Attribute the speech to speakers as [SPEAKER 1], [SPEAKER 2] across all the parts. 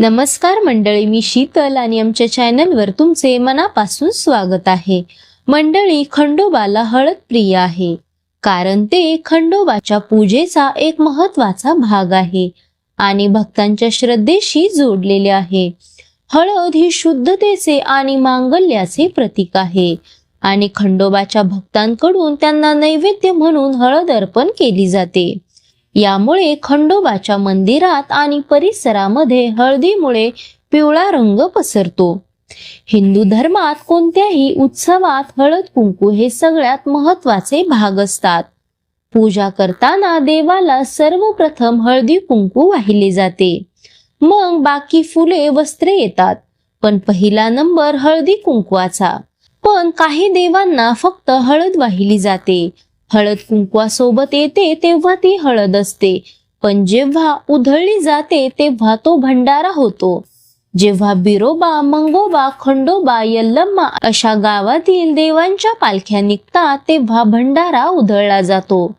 [SPEAKER 1] नमस्कार मंडळी मी शीतल आणि आमच्या चॅनलवर तुमचे मनापासून स्वागत आहे. मंडळी खंडोबाला हळद प्रिय आहे. कारण ते खंडोबाच्या पूजेचा एक महत्त्वाचा भाग आहे आणि भक्तांच्या श्रद्धेशी जोडलेले आहे. हळद ही शुद्धतेचे आणि मांगल्याचे प्रतीक आहे आणि खंडोबाच्या भक्तांकडून त्यांना नैवेद्य म्हणून हळद अर्पण केली जाते. यामुळे खंडोबाच्या मंदिरात आणि परिसरामध्ये हळदीमुळे पिवळा रंग पसरतो. हिंदू धर्मात कोणत्याही उत्सवात हळद कुंकू हे सगळ्यात महत्त्वाचे भाग असतात. पूजा करताना देवाला सर्वप्रथम हळदी कुंकू वाहिले जाते. मग बाकी फुले वस्त्रे येतात. पण पहिला नंबर हळदी कुंकवाचा. पण काही देवांना फक्त हळद वाहिली जाते. हळद कुंकवासोबत येते तेव्हा ती हळद असते. पण जेव्हा उधळली जाते तेव्हा तो भंडारा होतो. जेव्हा बिरोबा मंगोबा खंडोबा यल्लम्मा अशा गावातील देवांच्या पालख्या निघतात तेव्हा भंडारा उधळला जातो.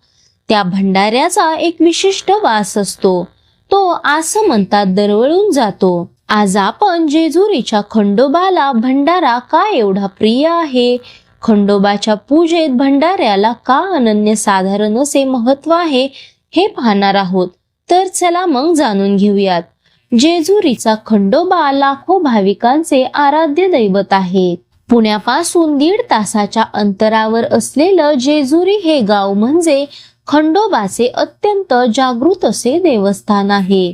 [SPEAKER 1] त्या भंडाऱ्याचा एक विशिष्ट वास असतो. तो असं म्हणतात दरवळून जातो. आज आपण जेजुरीच्या खंडोबाला भंडारा का एवढा प्रिय आहे? खंडोबाच्या पूजेत भंडाऱ्याला का अनन्य साधारण असे महत्त्व आहे हे पाहणार आहोत. तर चला मग जाणून घेऊयात. जेजुरीचा खंडोबा लाखो भाविकांचे आराध्य दैवत आहे. पुण्यापासून दीड तासाच्या अंतरावर असलेलं जेजुरी हे गाव म्हणजे खंडोबाचे अत्यंत जागृत असे देवस्थान आहे.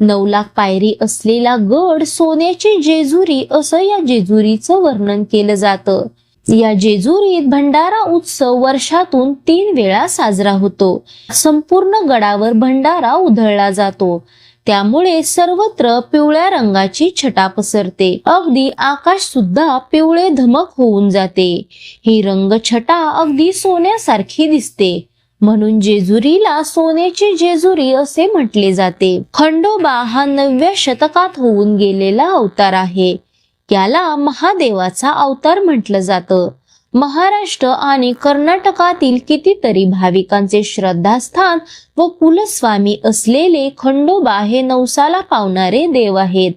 [SPEAKER 1] नऊ लाख पायरी असलेला गड सोन्याची जेजुरी असं या जेजुरीचं वर्णन केलं जातं. या जेजुरीत भंडारा उत्सव वर्षातून तीन वेळा साजरा होतो. संपूर्ण गडावर भंडारा उधळला जातो. त्यामुळे सर्वत्र पिवळ्या रंगाची छटा पसरते. अगदी आकाश सुद्धा पिवळे धमक होऊन जाते. ही रंगछटा अगदी सोन्यासारखी दिसते. म्हणून जेजुरीला सोन्याची जेजुरी असे म्हटले जाते. खंडोबा हा नवव्या शतकात होऊन गेलेला अवतार आहे. याला महादेवाचा अवतार म्हटलं जातं. महाराष्ट्र आणि कर्नाटकातील कितीतरी भाविकांचे श्रद्धास्थान व कुलस्वामी असलेले खंडोबा हे नवसाला पावणारे देव आहेत.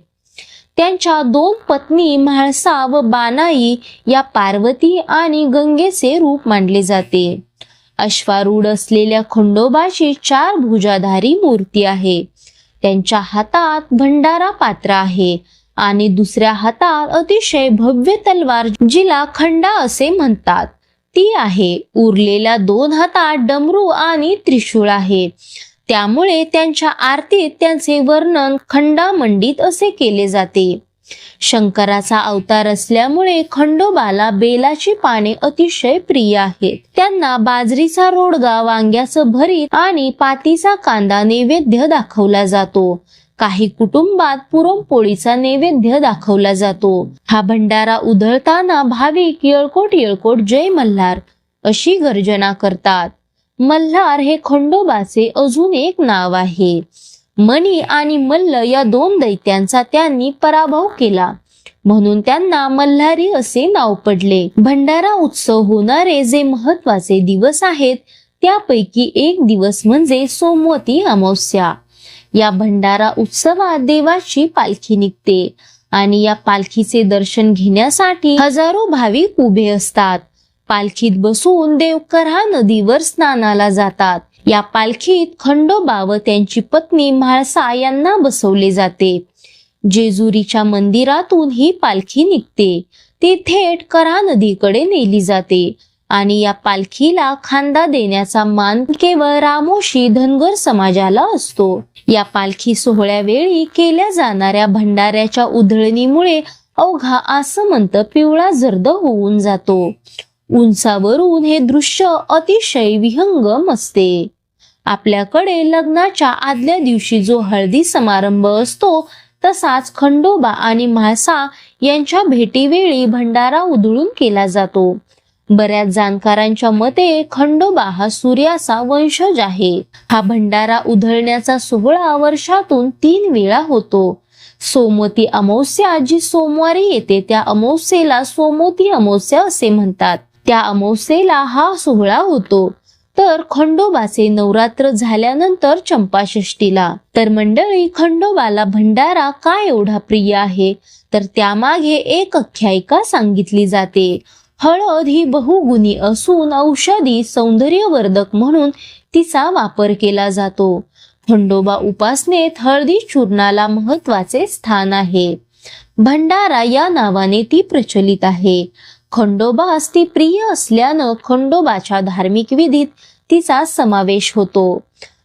[SPEAKER 1] त्यांच्या दोन पत्नी म्हाळसा व बानाई या पार्वती आणि गंगेचे रूप मानले जाते. अश्वारूढ असलेल्या खंडोबाची चार भुजाधारी मूर्ती आहे. त्यांच्या हातात भंडारा पात्र आहे. आणि दुसऱ्या हातात अतिशय भव्य तलवार जिला खंडा असे म्हणतात. ती आहे. उरलेल्या दोन हातात डमरू आणि त्रिशूळ आहे. त्यामुळे त्यांच्या आरतीत त्यांचे वर्णन खंडामंडित असे केले जाते. शंकराचा अवतार असल्यामुळे खंडोबाला बेलाची पाने अतिशय प्रिय आहेत. त्यांना बाजरीचा रोडगा वांग्याचं भरीत आणि पातीचा कांदा नैवेद्य दाखवला जातो. काही कुटुंबात पुरणपोळीचा नैवेद्य दाखवला जातो. हा भंडारा उधळताना भाविक येळकोट येळकोट जय मल्हार अशी गर्जना करतात. मल्हार हे खंडोबाचे अजून एक नाव आहे. मणी आणि मल्ल या दोन दैत्यांचा त्यांनी पराभव केला. म्हणून त्यांना मल्हारी असे नाव पडले. भंडारा उत्सव होणारे जे महत्त्वाचे दिवस आहेत त्यापैकी एक दिवस म्हणजे सोमवती अमावस्या. या भंडारा उत्सवात देवाची पालखी निघते आणि या पालखीचे दर्शन घेण्यासाठी हजारो भाविक उभे असतात. पालखीत बसून देवकरा नदीवर स्नानाला जातात. या पालखीत खंडोबा व त्यांची पत्नी म्हाळसा यांना बसवले जाते. जेजुरीच्या मंदिरातून ही पालखी निघते. ती थेट करा नदीकडे नेली जाते. आणि या पालखीला खांदा देण्याचा मान केवळ रामोशी धनगर समाजाला असतो. या पालखी सोहळ्यावेळी केल्या जाणाऱ्या भंडाऱ्याच्या उधळणीमुळे अवघा आसमंत पिवळा जर्द होऊन जातो. उंचावरून हे दृश्य अतिशय विहंगम असते. आपल्याकडे लग्नाच्या आदल्या दिवशी जो हळदी समारंभ असतो तसाच खंडोबा आणि म्हाळसा यांच्या भेटीवेळी भंडारा उधळून केला जातो. बऱ्याच जाणकारांच्या मते खंडोबा हा सूर्याचा वंशज आहे. हा भंडारा उधळण्याचा सोहळा वर्षातून तीन वेळा होतो. सोमती अमावस्या जी सोमवारी येते त्या अमावस्येला सोमोती अमावस्या असे म्हणतात. त्या अमावस्येला हा सोहळा होतो. तर खंडोबाचे नवरात्र झाल्यानंतर चंपाषष्टीला तर मंडळी खंडोबाला भंडारा का एवढा प्रिय आहे? तर त्यामागे एक आख्यायिका सांगितली जाते. हळद ही बहुगुणी असून औषधी सौंदर्यवर्धक म्हणून तिचा वापर केला जातो. खंडोबा उपासनेत हळदी चूर्णाला महत्त्वाचे स्थान आहे. भंडारा या नावाने ती प्रचलित आहे. खंडोबास ती प्रिय असल्यानं खंडोबाच्या धार्मिक विधीत तिचा समावेश होतो.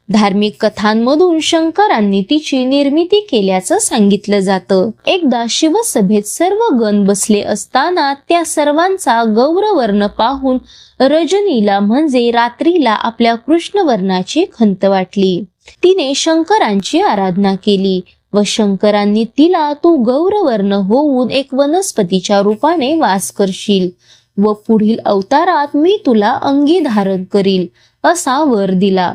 [SPEAKER 1] धार्मिक कथांमधून शंकरांनी तिची निर्मिती केल्याचं सांगितलं जातं. एकदा शिवसभेत सर्व गण बसले असताना त्या सर्वांचा गौरवर्ण पाहून रजनीला म्हणजे रात्रीला आपल्या कृष्णवर्णाची खंत वाटली. तिने शंकरांची आराधना केली व शंकरांनी तिला तू गौरवर्ण होऊन एक वनस्पतीच्या रूपाने वास करशील व पुढील अवतारात मी तुला अंगी धारण करील असा वर दिला.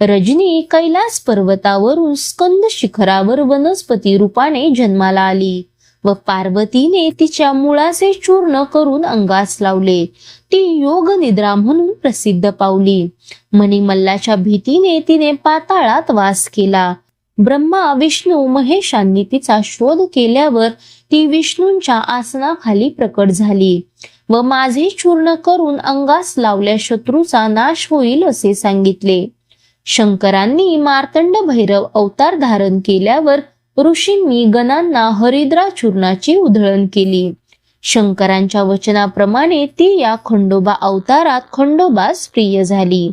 [SPEAKER 1] रजनी कैलास पर्वतावरून स्कंद शिखरावर वनस्पती रूपाने जन्माला आली व पार्वतीने तिच्या मुळाचे चूर्ण करून अंगास लावले. ती योग निद्रा म्हणून प्रसिद्ध पावली. मणिमल्लाच्या भीतीने तिने पाताळात वास केला. ब्रह्मा विष्णू महेशांनी तिचा शोध केल्यावर ती विष्णूंच्या आसनाखाली प्रकट झाली व माझे चूर्ण करून अंगास लावल्या शत्रूचा नाश होईल असे सांगितले. शंकरांनी मार्तंड भैरव अवतार धारण केल्यावर ऋषींनी गणांना हरिद्रा चूर्णाची उधळण केली. शंकरांच्या वचनाप्रमाणे ती या खंडोबा अवतारात खंडोबास प्रिय झाली.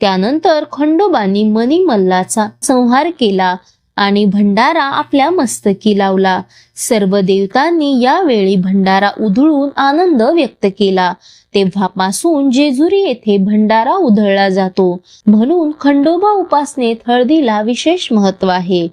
[SPEAKER 1] त्यानंतर खंडोबांनी मणिमल्लाचा संहार केला. आणि भंडारा आपल्या मस्तकी लावला. सर्व देवतांनी यावेळी भंडारा उधळून आनंद व्यक्त केला. तेव्हापासून जेजुरी येथे भंडारा उधळला जातो. म्हणून खंडोबा उपासनेत हळदीला विशेष महत्त्व आहे.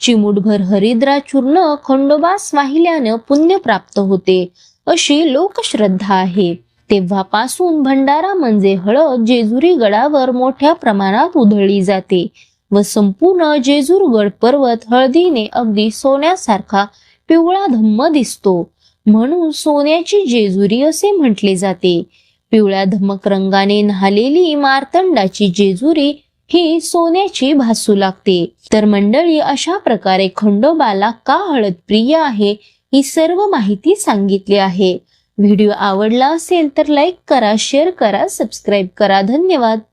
[SPEAKER 1] चिमुटभर हरिद्रा चूर्ण खंडोबास वाहिल्यानं पुण्य प्राप्त होते अशी लोकश्रद्धा आहे. तेव्हापासून भंडारा म्हणजे हळद जेजुरी गडावर मोठ्या प्रमाणात उधळली जाते. व संपूर्ण जेजूरगड पर्वत हळदीने अगदी सोन्यासारखा पिवळा धम्म दिसतो. म्हणून सोन्याची जेजुरी असे म्हटले जाते. पिवळ्या धमक रंगाने न्हालेली मार्तंडाची जेजुरी ही सोन्याची भासू लागते. तर मंडळी अशा प्रकारे खंडोबाला का हळद प्रिय आहे ही सर्व माहिती सांगितली आहे. व्हिडिओ आवडला असेल तर लाईक करा शेअर करा सबस्क्राईब करा. धन्यवाद.